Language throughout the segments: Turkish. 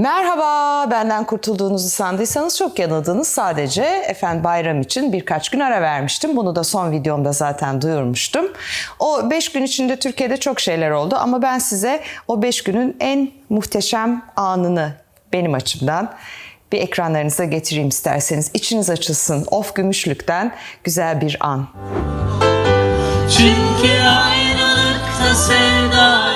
Merhaba, benden kurtulduğunuzu sandıysanız çok yanıldınız. Sadece efendim bayram için birkaç gün ara vermiştim. Bunu da son videomda zaten duyurmuştum. O 5 gün içinde Türkiye'de çok şeyler oldu ama ben size o 5 günün en muhteşem anını benim açımdan bir ekranlarınıza getireyim isterseniz. İçiniz açılsın. Of Gümüşlük'ten güzel bir an. Çünkü ayrılıkta dahil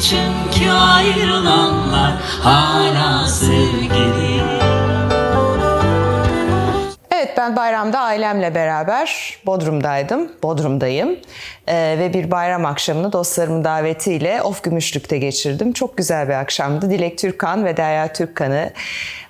Çünkü ayrılanlar hala sevgili Evet ben bayramda ailemle beraber Bodrum'daydım, Bodrum'dayım Ee, ve bir bayram akşamını dostlarımın davetiyle Of Gümüşlük'te geçirdim. Çok güzel bir akşamdı. Dilek Türkan ve Derya Türkan'ı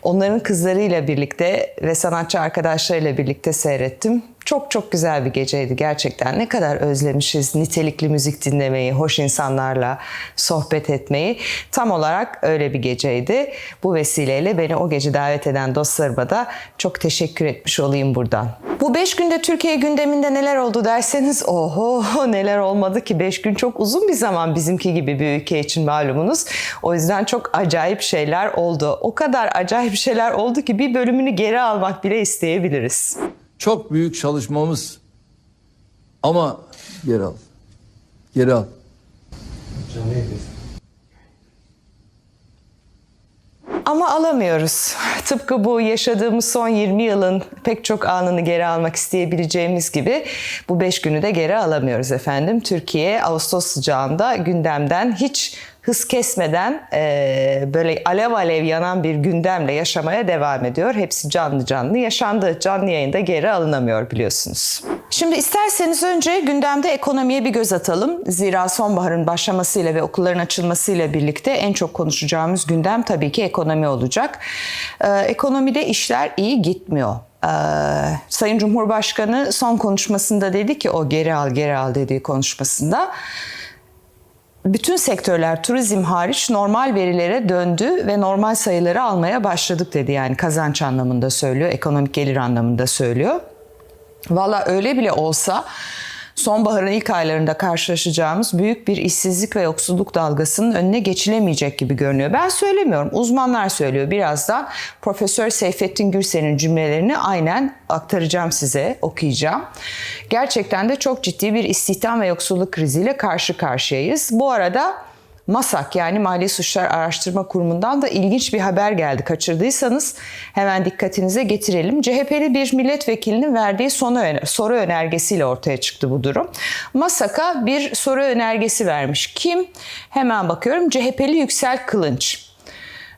onların kızlarıyla birlikte ve sanatçı arkadaşlarıyla birlikte seyrettim. Çok çok güzel bir geceydi gerçekten. Ne kadar özlemişiz nitelikli müzik dinlemeyi, hoş insanlarla sohbet etmeyi. Tam olarak öyle bir geceydi. Bu vesileyle beni o gece davet eden dostlarıma da çok teşekkür etmiş olayım buradan. Bu beş günde Türkiye gündeminde neler oldu derseniz oho neler olmadı ki. Beş gün çok uzun bir zaman bizimki gibi bir ülke için malumunuz. O yüzden çok acayip şeyler oldu. O kadar acayip şeyler oldu ki bir bölümünü geri almak bile isteyebiliriz. Çok büyük çalışmamız ama geri al. Geri al. Ama alamıyoruz. Tıpkı bu yaşadığımız son 20 yılın pek çok anını geri almak isteyebileceğimiz gibi bu 5 günü de geri alamıyoruz efendim. Türkiye Ağustos sıcağında gündemden hiç hız kesmeden e, böyle alev alev yanan bir gündemle yaşamaya devam ediyor. Hepsi canlı canlı yaşandı. Canlı yayında geri alınamıyor biliyorsunuz. Şimdi isterseniz önce gündemde ekonomiye bir göz atalım. Zira sonbaharın başlamasıyla ve okulların açılmasıyla birlikte en çok konuşacağımız gündem tabii ki ekonomi olacak. Ee, ekonomide işler iyi gitmiyor. Ee, Sayın Cumhurbaşkanı son konuşmasında dedi ki o geri al geri al dediği konuşmasında bütün sektörler turizm hariç normal verilere döndü ve normal sayıları almaya başladık dedi. Yani kazanç anlamında söylüyor, ekonomik gelir anlamında söylüyor. Valla öyle bile olsa sonbaharın ilk aylarında karşılaşacağımız büyük bir işsizlik ve yoksulluk dalgasının önüne geçilemeyecek gibi görünüyor. Ben söylemiyorum, uzmanlar söylüyor. Birazdan Profesör Seyfettin Gürsel'in cümlelerini aynen aktaracağım size, okuyacağım. Gerçekten de çok ciddi bir istihdam ve yoksulluk kriziyle karşı karşıyayız. Bu arada MASAK yani Mali Suçlar Araştırma Kurumu'ndan da ilginç bir haber geldi. Kaçırdıysanız hemen dikkatinize getirelim. CHP'li bir milletvekilinin verdiği soru önergesiyle ortaya çıktı bu durum. MASAK'a bir soru önergesi vermiş. Kim? Hemen bakıyorum. CHP'li Yüksel Kılınç.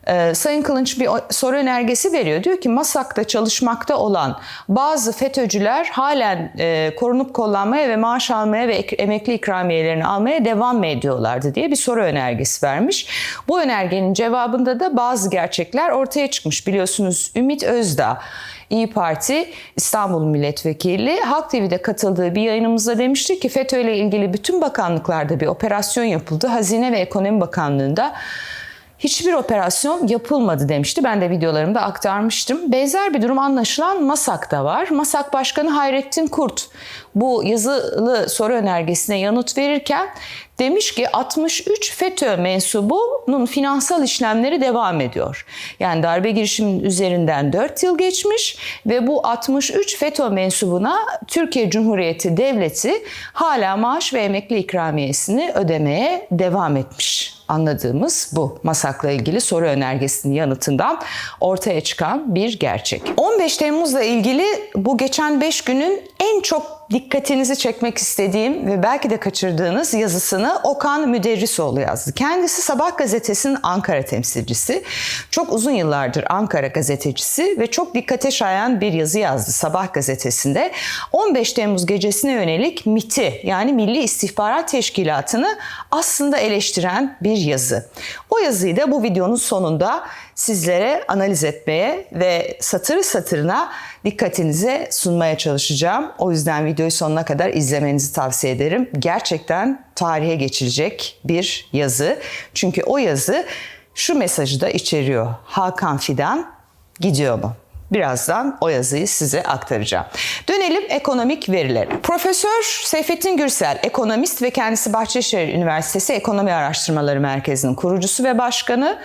Ee, Sayın Kılınç bir soru önergesi veriyor. Diyor ki Masak'ta çalışmakta olan bazı FETÖ'cüler halen e, korunup kollanmaya ve maaş almaya ve ek- emekli ikramiyelerini almaya devam mı ediyorlardı diye bir soru önergesi vermiş. Bu önergenin cevabında da bazı gerçekler ortaya çıkmış. Biliyorsunuz Ümit Özdağ İyi Parti İstanbul Milletvekili Halk TV'de katıldığı bir yayınımızda demişti ki FETÖ ile ilgili bütün bakanlıklarda bir operasyon yapıldı. Hazine ve Ekonomi Bakanlığı'nda hiçbir operasyon yapılmadı demişti. Ben de videolarımda aktarmıştım. Benzer bir durum anlaşılan MASAK'ta var. MASAK Başkanı Hayrettin Kurt bu yazılı soru önergesine yanıt verirken demiş ki 63 FETÖ mensubunun finansal işlemleri devam ediyor. Yani darbe girişiminin üzerinden 4 yıl geçmiş ve bu 63 FETÖ mensubuna Türkiye Cumhuriyeti Devleti hala maaş ve emekli ikramiyesini ödemeye devam etmiş anladığımız bu masakla ilgili soru önergesinin yanıtından ortaya çıkan bir gerçek. 15 Temmuz'la ilgili bu geçen 5 günün en çok dikkatinizi çekmek istediğim ve belki de kaçırdığınız yazısını Okan Müderrisoğlu yazdı. Kendisi Sabah gazetesinin Ankara temsilcisi. Çok uzun yıllardır Ankara gazetecisi ve çok dikkate şayan bir yazı yazdı Sabah gazetesinde. 15 Temmuz gecesine yönelik MIT'i yani Milli İstihbarat Teşkilatı'nı aslında eleştiren bir yazı. O yazıyı da bu videonun sonunda sizlere analiz etmeye ve satırı satırına dikkatinize sunmaya çalışacağım. O yüzden videoyu sonuna kadar izlemenizi tavsiye ederim. Gerçekten tarihe geçilecek bir yazı. Çünkü o yazı şu mesajı da içeriyor. Hakan Fidan gidiyor mu? Birazdan o yazıyı size aktaracağım. Dönelim ekonomik verilere. Profesör Seyfettin Gürsel, ekonomist ve kendisi Bahçeşehir Üniversitesi Ekonomi Araştırmaları Merkezi'nin kurucusu ve başkanı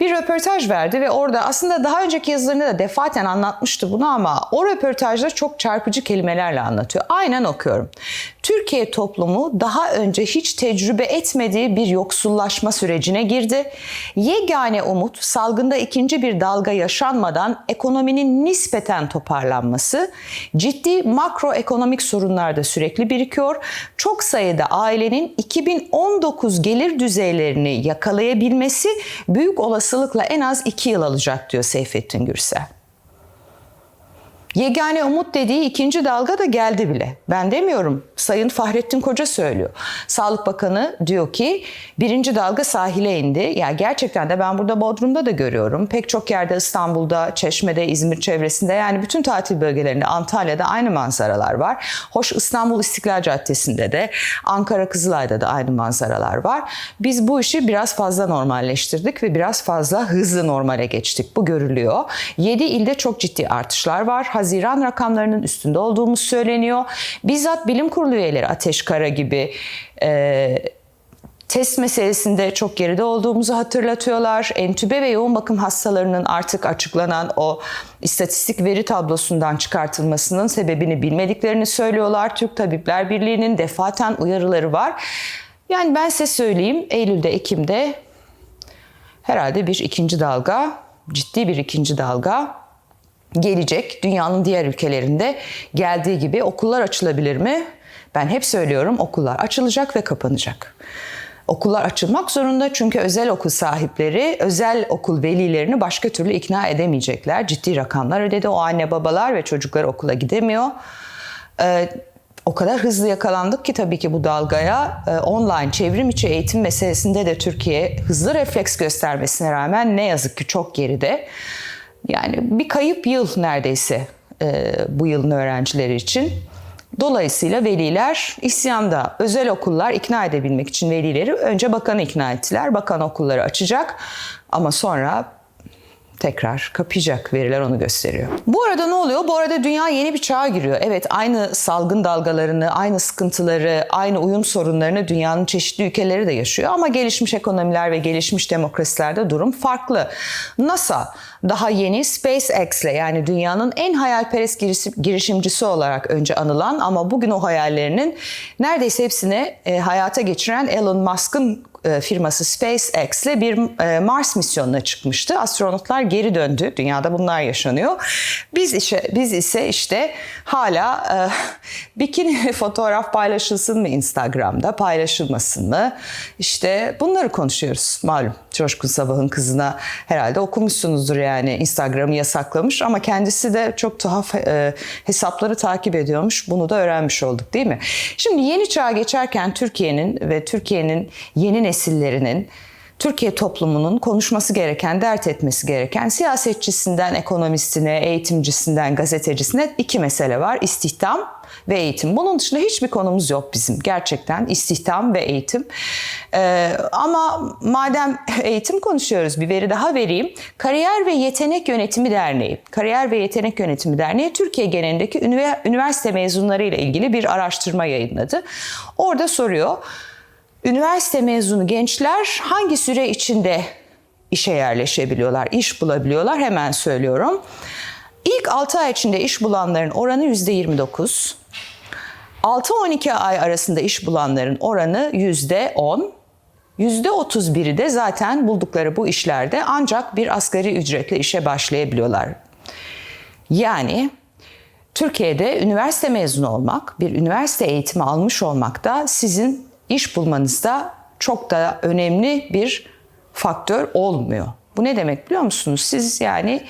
bir röportaj verdi ve orada aslında daha önceki yazılarında da defaten anlatmıştı bunu ama o röportajda çok çarpıcı kelimelerle anlatıyor. Aynen okuyorum. Türkiye toplumu daha önce hiç tecrübe etmediği bir yoksullaşma sürecine girdi. Yegane umut salgında ikinci bir dalga yaşanmadan ekonominin nispeten toparlanması, ciddi makroekonomik sorunlar da sürekli birikiyor. Çok sayıda ailenin 2019 gelir düzeylerini yakalayabilmesi büyük olasılıkla en az 2 yıl alacak diyor Seyfettin Gürsel. Yegane umut dediği ikinci dalga da geldi bile. Ben demiyorum. Sayın Fahrettin Koca söylüyor. Sağlık Bakanı diyor ki birinci dalga sahile indi. Ya gerçekten de ben burada Bodrum'da da görüyorum. Pek çok yerde İstanbul'da, Çeşme'de, İzmir çevresinde yani bütün tatil bölgelerinde Antalya'da aynı manzaralar var. Hoş İstanbul İstiklal Caddesi'nde de Ankara Kızılay'da da aynı manzaralar var. Biz bu işi biraz fazla normalleştirdik ve biraz fazla hızlı normale geçtik. Bu görülüyor. 7 ilde çok ciddi artışlar var. Haziran rakamlarının üstünde olduğumuz söyleniyor. Bizzat bilim kurulu üyeleri Ateş Kara gibi e, test meselesinde çok geride olduğumuzu hatırlatıyorlar. Entübe ve yoğun bakım hastalarının artık açıklanan o istatistik veri tablosundan çıkartılmasının sebebini bilmediklerini söylüyorlar. Türk Tabipler Birliği'nin defaten uyarıları var. Yani ben size söyleyeyim Eylül'de, Ekim'de herhalde bir ikinci dalga, ciddi bir ikinci dalga gelecek. Dünyanın diğer ülkelerinde geldiği gibi okullar açılabilir mi? Ben hep söylüyorum okullar açılacak ve kapanacak. Okullar açılmak zorunda çünkü özel okul sahipleri özel okul velilerini başka türlü ikna edemeyecekler. Ciddi rakamlar ödedi. O anne babalar ve çocuklar okula gidemiyor. Ee, o kadar hızlı yakalandık ki tabii ki bu dalgaya e, online çevrim içi eğitim meselesinde de Türkiye hızlı refleks göstermesine rağmen ne yazık ki çok geride. Yani bir kayıp yıl neredeyse e, bu yılın öğrencileri için. Dolayısıyla veliler isyanda. Özel okullar ikna edebilmek için velileri önce bakanı ikna ettiler. Bakan okulları açacak ama sonra tekrar kapayacak veriler onu gösteriyor. Bu arada ne oluyor? Bu arada dünya yeni bir çağa giriyor. Evet aynı salgın dalgalarını, aynı sıkıntıları, aynı uyum sorunlarını dünyanın çeşitli ülkeleri de yaşıyor. Ama gelişmiş ekonomiler ve gelişmiş demokrasilerde durum farklı. NASA daha yeni SpaceX'le yani dünyanın en hayalperest girişim- girişimcisi olarak önce anılan ama bugün o hayallerinin neredeyse hepsini e, hayata geçiren Elon Musk'ın e, firması SpaceX'le bir e, Mars misyonuna çıkmıştı. Astronotlar geri döndü. Dünyada bunlar yaşanıyor. Biz işe biz ise işte hala e, bikini fotoğraf paylaşılsın mı Instagram'da, paylaşılmasın mı? İşte bunları konuşuyoruz. Malum Coşkun Sabah'ın kızına herhalde okumuşsunuzdur yani Instagram'ı yasaklamış ama kendisi de çok tuhaf e, hesapları takip ediyormuş. Bunu da öğrenmiş olduk değil mi? Şimdi yeni çağa geçerken Türkiye'nin ve Türkiye'nin yeni nesillerinin Türkiye toplumunun konuşması gereken, dert etmesi gereken siyasetçisinden ekonomistine, eğitimcisinden gazetecisine iki mesele var. İstihdam ve eğitim. Bunun dışında hiçbir konumuz yok bizim. Gerçekten istihdam ve eğitim. Ee, ama madem eğitim konuşuyoruz bir veri daha vereyim. Kariyer ve Yetenek Yönetimi Derneği, Kariyer ve Yetenek Yönetimi Derneği Türkiye genelindeki ünivers- üniversite mezunları ile ilgili bir araştırma yayınladı. Orada soruyor. Üniversite mezunu gençler hangi süre içinde işe yerleşebiliyorlar, iş bulabiliyorlar? Hemen söylüyorum. İlk 6 ay içinde iş bulanların oranı %29. 6-12 ay arasında iş bulanların oranı %10. %31'i de zaten buldukları bu işlerde ancak bir asgari ücretle işe başlayabiliyorlar. Yani Türkiye'de üniversite mezunu olmak, bir üniversite eğitimi almış olmak da sizin iş bulmanızda çok da önemli bir faktör olmuyor. Bu ne demek biliyor musunuz? Siz yani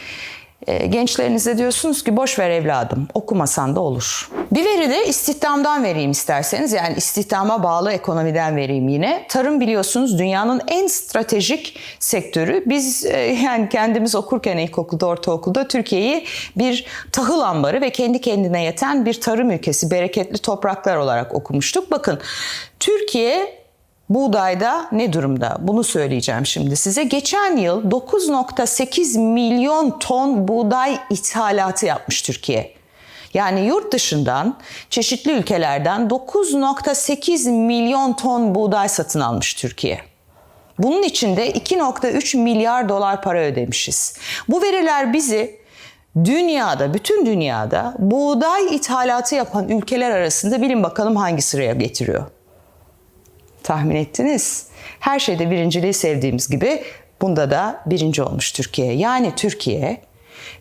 gençlerinize diyorsunuz ki boş ver evladım okumasan da olur. Bir veri de istihdamdan vereyim isterseniz yani istihdama bağlı ekonomiden vereyim yine. Tarım biliyorsunuz dünyanın en stratejik sektörü. Biz e, yani kendimiz okurken ilkokulda ortaokulda Türkiye'yi bir tahıl ambarı ve kendi kendine yeten bir tarım ülkesi bereketli topraklar olarak okumuştuk. Bakın Türkiye Buğdayda ne durumda? Bunu söyleyeceğim şimdi size. Geçen yıl 9.8 milyon ton buğday ithalatı yapmış Türkiye. Yani yurt dışından, çeşitli ülkelerden 9.8 milyon ton buğday satın almış Türkiye. Bunun içinde 2.3 milyar dolar para ödemişiz. Bu veriler bizi dünyada, bütün dünyada buğday ithalatı yapan ülkeler arasında bilin bakalım hangi sıraya getiriyor. Tahmin ettiniz. Her şeyde birinciliği sevdiğimiz gibi bunda da birinci olmuş Türkiye. Yani Türkiye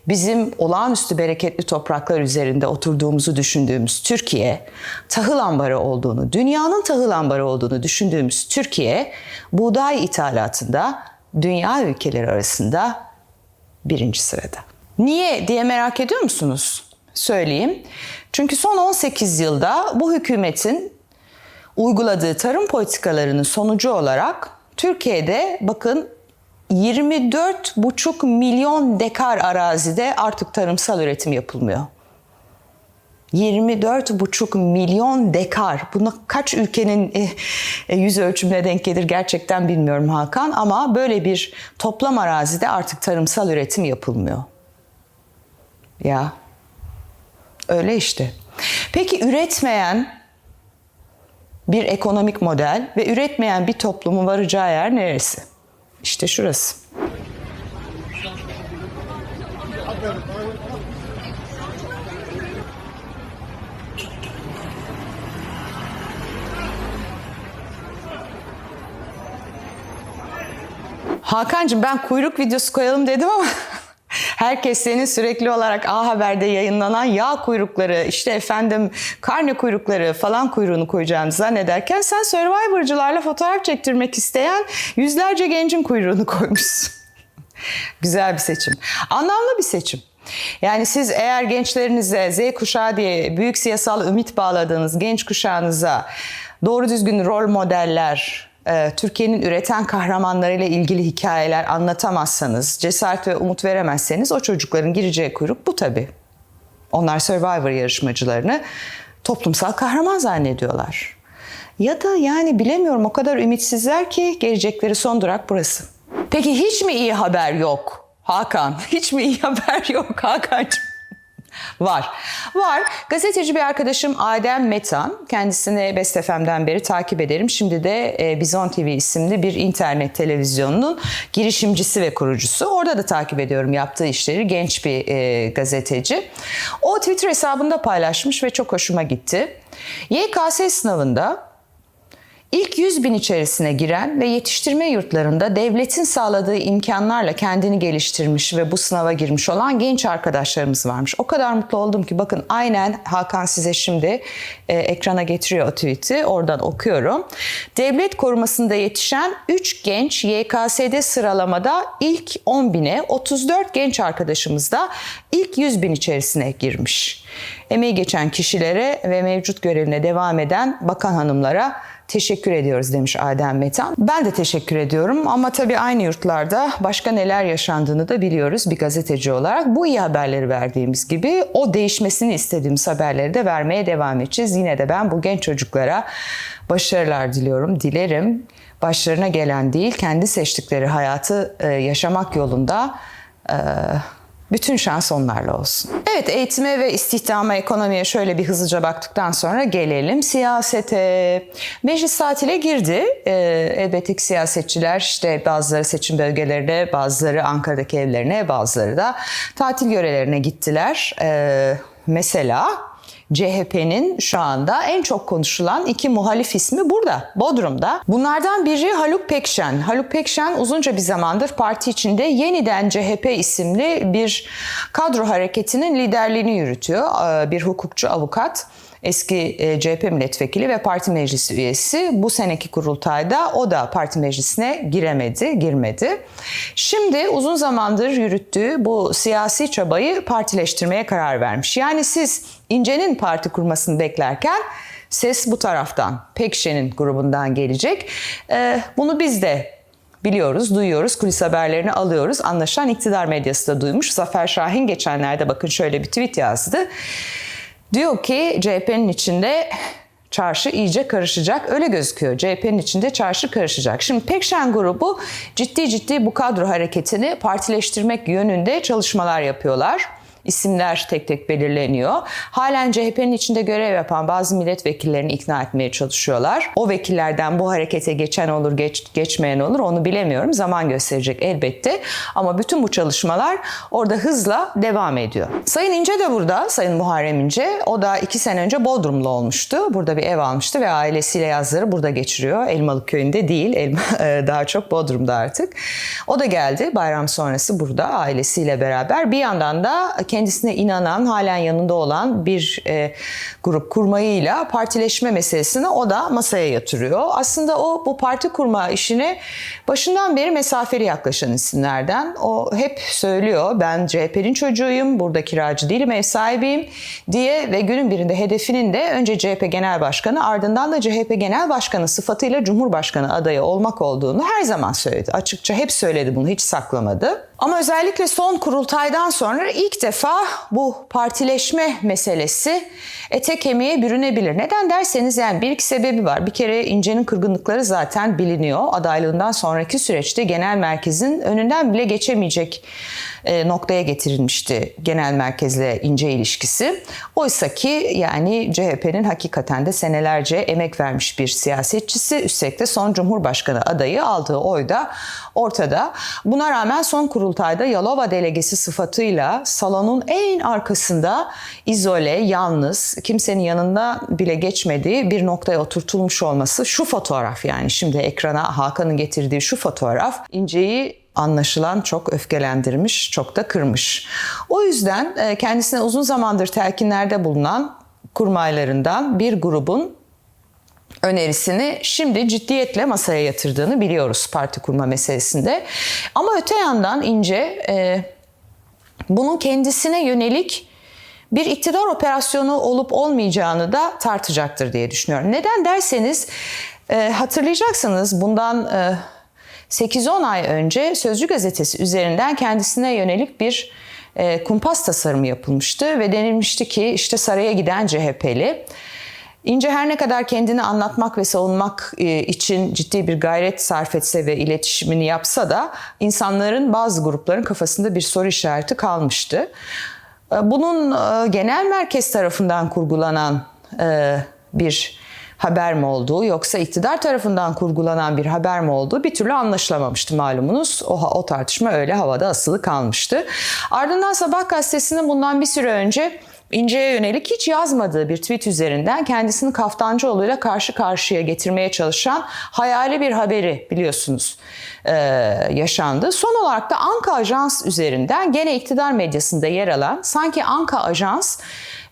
bizim olağanüstü bereketli topraklar üzerinde oturduğumuzu düşündüğümüz Türkiye, tahıl ambarı olduğunu, dünyanın tahıl ambarı olduğunu düşündüğümüz Türkiye, buğday ithalatında dünya ülkeleri arasında birinci sırada. Niye diye merak ediyor musunuz? Söyleyeyim. Çünkü son 18 yılda bu hükümetin uyguladığı tarım politikalarının sonucu olarak Türkiye'de bakın 24,5 milyon dekar arazide artık tarımsal üretim yapılmıyor. 24,5 milyon dekar. Buna kaç ülkenin e, e, yüz ölçümüne denk gelir gerçekten bilmiyorum Hakan ama böyle bir toplam arazide artık tarımsal üretim yapılmıyor. Ya öyle işte. Peki üretmeyen bir ekonomik model ve üretmeyen bir toplumun varacağı yer neresi? İşte şurası. Hakan'cığım ben kuyruk videosu koyalım dedim ama herkes senin sürekli olarak A Haber'de yayınlanan yağ kuyrukları, işte efendim karne kuyrukları falan kuyruğunu koyacağını zannederken sen Survivor'cılarla fotoğraf çektirmek isteyen yüzlerce gencin kuyruğunu koymuşsun. Güzel bir seçim. Anlamlı bir seçim. Yani siz eğer gençlerinize Z kuşağı diye büyük siyasal ümit bağladığınız genç kuşağınıza doğru düzgün rol modeller, Türkiye'nin üreten kahramanlarıyla ilgili hikayeler anlatamazsanız, cesaret ve umut veremezseniz o çocukların gireceği kuyruk bu tabii. Onlar Survivor yarışmacılarını toplumsal kahraman zannediyorlar. Ya da yani bilemiyorum o kadar ümitsizler ki gelecekleri son durak burası. Peki hiç mi iyi haber yok Hakan? Hiç mi iyi haber yok Hakan'cığım? Var. Var. Gazeteci bir arkadaşım Adem Metan. Kendisini Best FM'den beri takip ederim. Şimdi de e, Bizon TV isimli bir internet televizyonunun girişimcisi ve kurucusu. Orada da takip ediyorum yaptığı işleri. Genç bir e, gazeteci. O Twitter hesabında paylaşmış ve çok hoşuma gitti. YKS sınavında İlk 100 bin içerisine giren ve yetiştirme yurtlarında devletin sağladığı imkanlarla kendini geliştirmiş ve bu sınava girmiş olan genç arkadaşlarımız varmış. O kadar mutlu oldum ki bakın aynen Hakan size şimdi e, ekrana getiriyor o tweet'i. Oradan okuyorum. Devlet korumasında yetişen 3 genç YKS'de sıralamada ilk 10 bine, 34 genç arkadaşımız da ilk 100 bin içerisine girmiş. Emeği geçen kişilere ve mevcut görevine devam eden bakan hanımlara teşekkür ediyoruz demiş Adem Metan. Ben de teşekkür ediyorum ama tabii aynı yurtlarda başka neler yaşandığını da biliyoruz bir gazeteci olarak. Bu iyi haberleri verdiğimiz gibi o değişmesini istediğimiz haberleri de vermeye devam edeceğiz. Yine de ben bu genç çocuklara başarılar diliyorum, dilerim. Başlarına gelen değil, kendi seçtikleri hayatı e, yaşamak yolunda e, bütün şans onlarla olsun. Evet eğitime ve istihdama, ekonomiye şöyle bir hızlıca baktıktan sonra gelelim siyasete. Meclis tatile girdi. Ee, elbette ki siyasetçiler işte bazıları seçim bölgelerine, bazıları Ankara'daki evlerine, bazıları da tatil yörelerine gittiler. Ee, mesela CHP'nin şu anda en çok konuşulan iki muhalif ismi burada, Bodrum'da. Bunlardan biri Haluk Pekşen. Haluk Pekşen uzunca bir zamandır parti içinde yeniden CHP isimli bir kadro hareketinin liderliğini yürütüyor. Ee, Bir hukukçu, avukat eski e, CHP milletvekili ve parti meclisi üyesi. Bu seneki kurultayda o da parti meclisine giremedi, girmedi. Şimdi uzun zamandır yürüttüğü bu siyasi çabayı partileştirmeye karar vermiş. Yani siz İnce'nin parti kurmasını beklerken ses bu taraftan, Pekşen'in grubundan gelecek. Ee, Bunu biz de biliyoruz, duyuyoruz, kulis haberlerini alıyoruz. Anlaşılan iktidar medyası da duymuş. Zafer Şahin geçenlerde bakın şöyle bir tweet yazdı. Diyor ki CHP'nin içinde çarşı iyice karışacak. Öyle gözüküyor. CHP'nin içinde çarşı karışacak. Şimdi Pekşen grubu ciddi ciddi bu kadro hareketini partileştirmek yönünde çalışmalar yapıyorlar. İsimler tek tek belirleniyor. Halen CHP'nin içinde görev yapan bazı milletvekillerini ikna etmeye çalışıyorlar. O vekillerden bu harekete geçen olur, geç, geçmeyen olur onu bilemiyorum. Zaman gösterecek elbette. Ama bütün bu çalışmalar orada hızla devam ediyor. Sayın İnce de burada, Sayın Muharrem İnce. O da iki sene önce Bodrumlu olmuştu. Burada bir ev almıştı ve ailesiyle yazları burada geçiriyor. Elmalık köyünde değil, Elma, daha çok Bodrum'da artık. O da geldi bayram sonrası burada ailesiyle beraber. Bir yandan da kendisine inanan, halen yanında olan bir e, grup kurmayıyla partileşme meselesini o da masaya yatırıyor. Aslında o bu parti kurma işine başından beri mesafeli yaklaşan isimlerden. O hep söylüyor ben CHP'nin çocuğuyum, burada kiracı değilim, ev sahibiyim diye ve günün birinde hedefinin de önce CHP Genel Başkanı ardından da CHP Genel Başkanı sıfatıyla Cumhurbaşkanı adayı olmak olduğunu her zaman söyledi. Açıkça hep söyledi bunu, hiç saklamadı. Ama özellikle son kurultaydan sonra ilk defa bu partileşme meselesi ete kemiğe bürünebilir. Neden derseniz yani bir iki sebebi var. Bir kere İnce'nin kırgınlıkları zaten biliniyor. Adaylığından sonraki süreçte genel merkezin önünden bile geçemeyecek noktaya getirilmişti genel merkezle ince ilişkisi. Oysa ki yani CHP'nin hakikaten de senelerce emek vermiş bir siyasetçisi. Üstelik de son Cumhurbaşkanı adayı aldığı oyda ortada. Buna rağmen son kurultayda Yalova delegesi sıfatıyla salonun en arkasında izole, yalnız, kimsenin yanında bile geçmediği bir noktaya oturtulmuş olması şu fotoğraf yani şimdi ekrana Hakan'ın getirdiği şu fotoğraf İnce'yi anlaşılan çok öfkelendirmiş, çok da kırmış. O yüzden e, kendisine uzun zamandır telkinlerde bulunan kurmaylarından bir grubun önerisini şimdi ciddiyetle masaya yatırdığını biliyoruz parti kurma meselesinde. Ama öte yandan İnce e, bunun kendisine yönelik bir iktidar operasyonu olup olmayacağını da tartacaktır diye düşünüyorum. Neden derseniz e, hatırlayacaksınız bundan e, 8-10 ay önce Sözcü gazetesi üzerinden kendisine yönelik bir e, kumpas tasarımı yapılmıştı ve denilmişti ki işte saraya giden CHP'li İnce her ne kadar kendini anlatmak ve savunmak e, için ciddi bir gayret sarf etse ve iletişimini yapsa da insanların bazı grupların kafasında bir soru işareti kalmıştı. E, Bunun e, genel merkez tarafından kurgulanan bir haber mi olduğu yoksa iktidar tarafından kurgulanan bir haber mi olduğu bir türlü anlaşılamamıştı malumunuz. O, o tartışma öyle havada asılı kalmıştı. Ardından Sabah gazetesinin bundan bir süre önce İnce'ye yönelik hiç yazmadığı bir tweet üzerinden kendisini Kaftancıoğlu'yla karşı karşıya getirmeye çalışan hayali bir haberi biliyorsunuz e, yaşandı. Son olarak da Anka Ajans üzerinden gene iktidar medyasında yer alan sanki Anka Ajans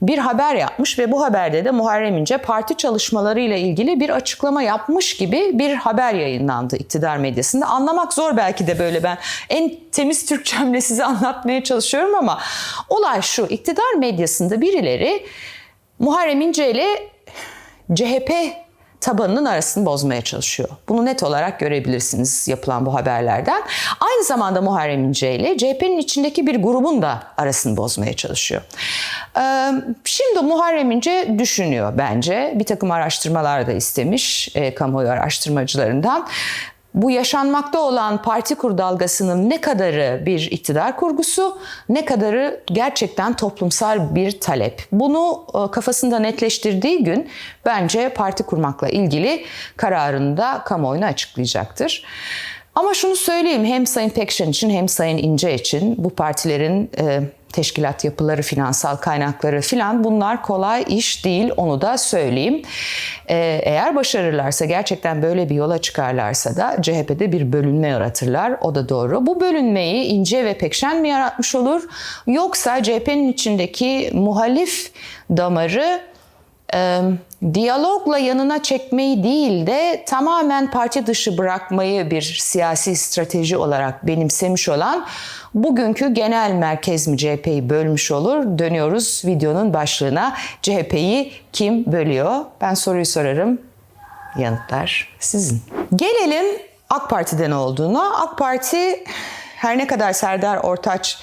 bir haber yapmış ve bu haberde de Muharrem İnce parti çalışmalarıyla ilgili bir açıklama yapmış gibi bir haber yayınlandı iktidar medyasında. Anlamak zor belki de böyle ben en temiz Türkçemle size anlatmaya çalışıyorum ama olay şu iktidar medyasında birileri Muharrem İnce ile CHP tabanının arasını bozmaya çalışıyor. Bunu net olarak görebilirsiniz yapılan bu haberlerden. Aynı zamanda Muharrem İnce ile CHP'nin içindeki bir grubun da arasını bozmaya çalışıyor. Ee, Şimdi Muharrem İnce düşünüyor bence. Bir takım araştırmalar da istemiş e, kamuoyu araştırmacılarından. Bu yaşanmakta olan parti kur dalgasının ne kadarı bir iktidar kurgusu, ne kadarı gerçekten toplumsal bir talep. Bunu e, kafasında netleştirdiği gün bence parti kurmakla ilgili kararını da kamuoyuna açıklayacaktır. Ama şunu söyleyeyim hem Sayın Pekşen için hem Sayın İnce için bu partilerin e, teşkilat yapıları, finansal kaynakları filan bunlar kolay iş değil onu da söyleyeyim. E, eğer başarırlarsa gerçekten böyle bir yola çıkarlarsa da CHP'de bir bölünme yaratırlar. O da doğru. Bu bölünmeyi İnce ve Pekşen mi yaratmış olur yoksa CHP'nin içindeki muhalif damarı diyalogla yanına çekmeyi değil de tamamen parti dışı bırakmayı bir siyasi strateji olarak benimsemiş olan bugünkü genel merkez mi CHP'yi bölmüş olur? Dönüyoruz videonun başlığına. CHP'yi kim bölüyor? Ben soruyu sorarım. Yanıtlar sizin. Gelelim AK Parti'de ne olduğuna. AK Parti her ne kadar Serdar Ortaç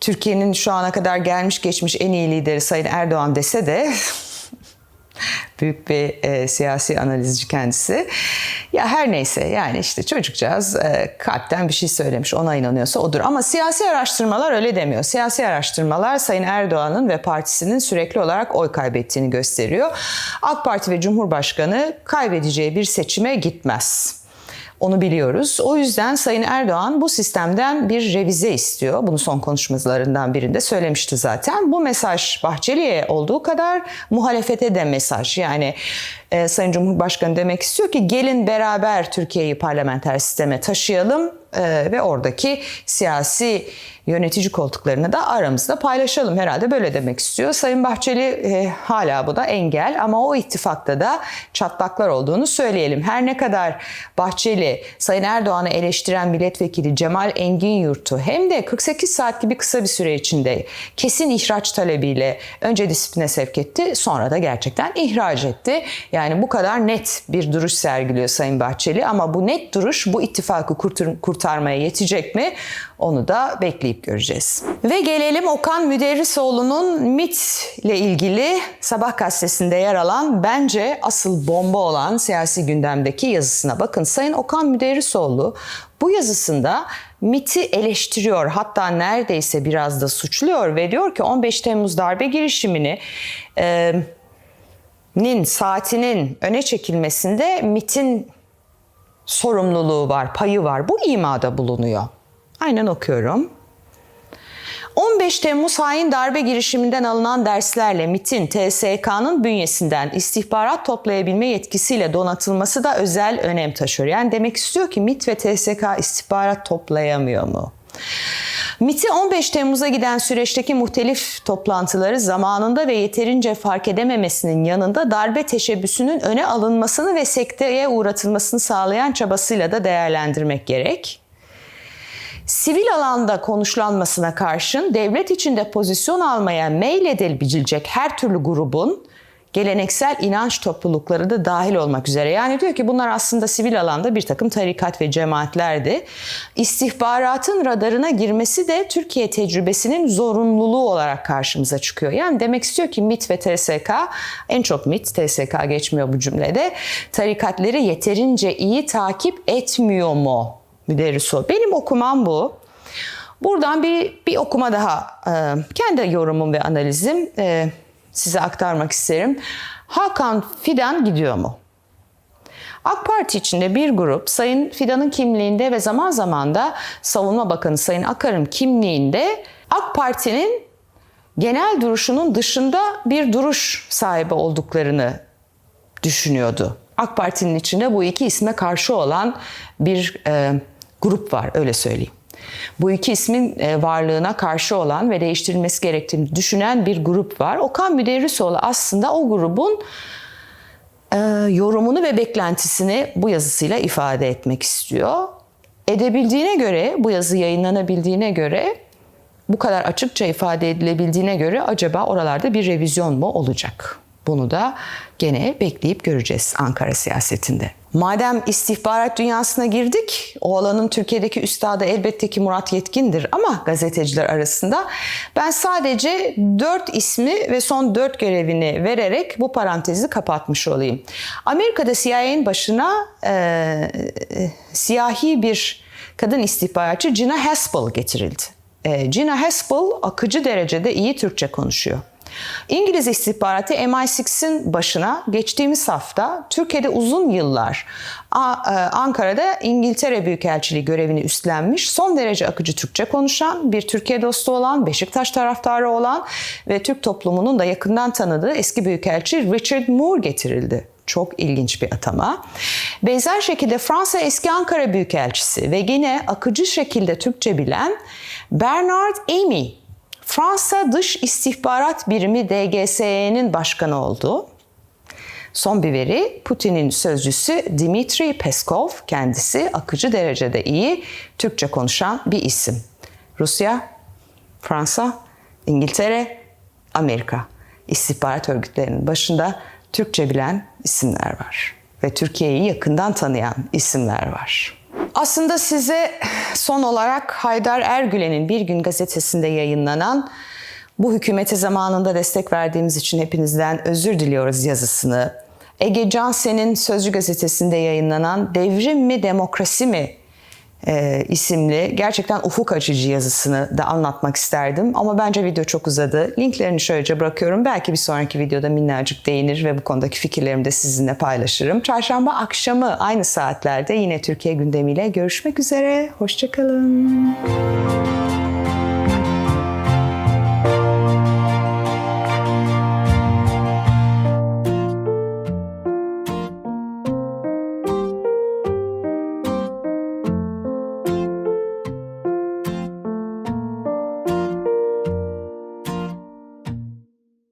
Türkiye'nin şu ana kadar gelmiş geçmiş en iyi lideri Sayın Erdoğan dese de Büyük bir e, siyasi analizci kendisi. Ya her neyse yani işte çocukcağız e, kalpten bir şey söylemiş ona inanıyorsa odur. Ama siyasi araştırmalar öyle demiyor. Siyasi araştırmalar Sayın Erdoğan'ın ve partisinin sürekli olarak oy kaybettiğini gösteriyor. AK Parti ve Cumhurbaşkanı kaybedeceği bir seçime gitmez. Onu biliyoruz. O yüzden Sayın Erdoğan bu sistemden bir revize istiyor. Bunu son konuşmalarından birinde söylemişti zaten. Bu mesaj Bahçeli'ye olduğu kadar muhalefete de mesaj. Yani e, Sayın Cumhurbaşkanı demek istiyor ki gelin beraber Türkiye'yi parlamenter sisteme taşıyalım e, ve oradaki siyasi yönetici koltuklarını da aramızda paylaşalım. Herhalde böyle demek istiyor. Sayın Bahçeli e, hala bu da engel ama o ittifakta da çatlaklar olduğunu söyleyelim. Her ne kadar Bahçeli Sayın Erdoğan'ı eleştiren milletvekili Cemal Engin Yurt'u hem de 48 saat gibi kısa bir süre içinde kesin ihraç talebiyle önce disipline sevk etti sonra da gerçekten ihraç etti. Yani bu kadar net bir duruş sergiliyor Sayın Bahçeli ama bu net duruş bu ittifakı kurtar- kurtarmaya yetecek mi? Onu da bekleyip göreceğiz. Ve gelelim Okan Müderrisoğlu'nun MIT ile ilgili Sabah gazetesinde yer alan bence asıl bomba olan siyasi gündemdeki yazısına. Bakın Sayın Okan Müderrisoğlu bu yazısında MIT'i eleştiriyor hatta neredeyse biraz da suçluyor ve diyor ki 15 Temmuz darbe girişimini e, nin saatinin öne çekilmesinde MIT'in sorumluluğu var, payı var. Bu imada bulunuyor. Aynen okuyorum. 15 Temmuz hain darbe girişiminden alınan derslerle MIT'in TSK'nın bünyesinden istihbarat toplayabilme yetkisiyle donatılması da özel önem taşıyor. Yani demek istiyor ki MIT ve TSK istihbarat toplayamıyor mu? MIT'i 15 Temmuz'a giden süreçteki muhtelif toplantıları zamanında ve yeterince fark edememesinin yanında darbe teşebbüsünün öne alınmasını ve sekteye uğratılmasını sağlayan çabasıyla da değerlendirmek gerek. Sivil alanda konuşlanmasına karşın devlet içinde pozisyon almaya meyledebilecek her türlü grubun geleneksel inanç toplulukları da dahil olmak üzere. Yani diyor ki bunlar aslında sivil alanda bir takım tarikat ve cemaatlerdi. İstihbaratın radarına girmesi de Türkiye tecrübesinin zorunluluğu olarak karşımıza çıkıyor. Yani demek istiyor ki MIT ve TSK, en çok MIT, TSK geçmiyor bu cümlede, tarikatları yeterince iyi takip etmiyor mu? Müderriso. Benim okumam bu. Buradan bir, bir okuma daha, e, kendi yorumum ve analizim e, size aktarmak isterim. Hakan Fidan gidiyor mu? AK Parti içinde bir grup Sayın Fidan'ın kimliğinde ve zaman zaman da Savunma Bakanı Sayın Akar'ın kimliğinde AK Parti'nin genel duruşunun dışında bir duruş sahibi olduklarını düşünüyordu. AK Parti'nin içinde bu iki isme karşı olan bir e, grup var öyle söyleyeyim. Bu iki ismin e, varlığına karşı olan ve değiştirilmesi gerektiğini düşünen bir grup var. Okan Müderrisoğlu aslında o grubun e, yorumunu ve beklentisini bu yazısıyla ifade etmek istiyor. Edebildiğine göre, bu yazı yayınlanabildiğine göre, bu kadar açıkça ifade edilebildiğine göre acaba oralarda bir revizyon mu olacak? Bunu da gene bekleyip göreceğiz Ankara siyasetinde. Madem istihbarat dünyasına girdik, o alanın Türkiye'deki üstadı elbette ki Murat Yetkin'dir ama gazeteciler arasında ben sadece dört ismi ve son dört görevini vererek bu parantezi kapatmış olayım. Amerika'da CIA'nin başına e, e, siyahi bir kadın istihbaratçı Gina Haspel getirildi. E, Gina Haspel akıcı derecede iyi Türkçe konuşuyor. İngiliz istihbaratı MI6'in başına geçtiğimiz hafta Türkiye'de uzun yıllar Ankara'da İngiltere Büyükelçiliği görevini üstlenmiş, son derece akıcı Türkçe konuşan, bir Türkiye dostu olan, Beşiktaş taraftarı olan ve Türk toplumunun da yakından tanıdığı eski Büyükelçi Richard Moore getirildi. Çok ilginç bir atama. Benzer şekilde Fransa eski Ankara Büyükelçisi ve yine akıcı şekilde Türkçe bilen Bernard Amy Fransa Dış İstihbarat Birimi DGSE'nin başkanı oldu. Son bir veri Putin'in sözcüsü Dimitri Peskov kendisi akıcı derecede iyi Türkçe konuşan bir isim. Rusya, Fransa, İngiltere, Amerika istihbarat örgütlerinin başında Türkçe bilen isimler var ve Türkiye'yi yakından tanıyan isimler var. Aslında size son olarak Haydar Ergülen'in Bir Gün gazetesinde yayınlanan bu hükümete zamanında destek verdiğimiz için hepinizden özür diliyoruz yazısını Ege Cansen'in Sözcü gazetesinde yayınlanan Devrim mi Demokrasi mi e, isimli gerçekten ufuk açıcı yazısını da anlatmak isterdim. Ama bence video çok uzadı. Linklerini şöylece bırakıyorum. Belki bir sonraki videoda minnacık değinir ve bu konudaki fikirlerimi de sizinle paylaşırım. Çarşamba akşamı aynı saatlerde yine Türkiye gündemiyle görüşmek üzere. Hoşçakalın.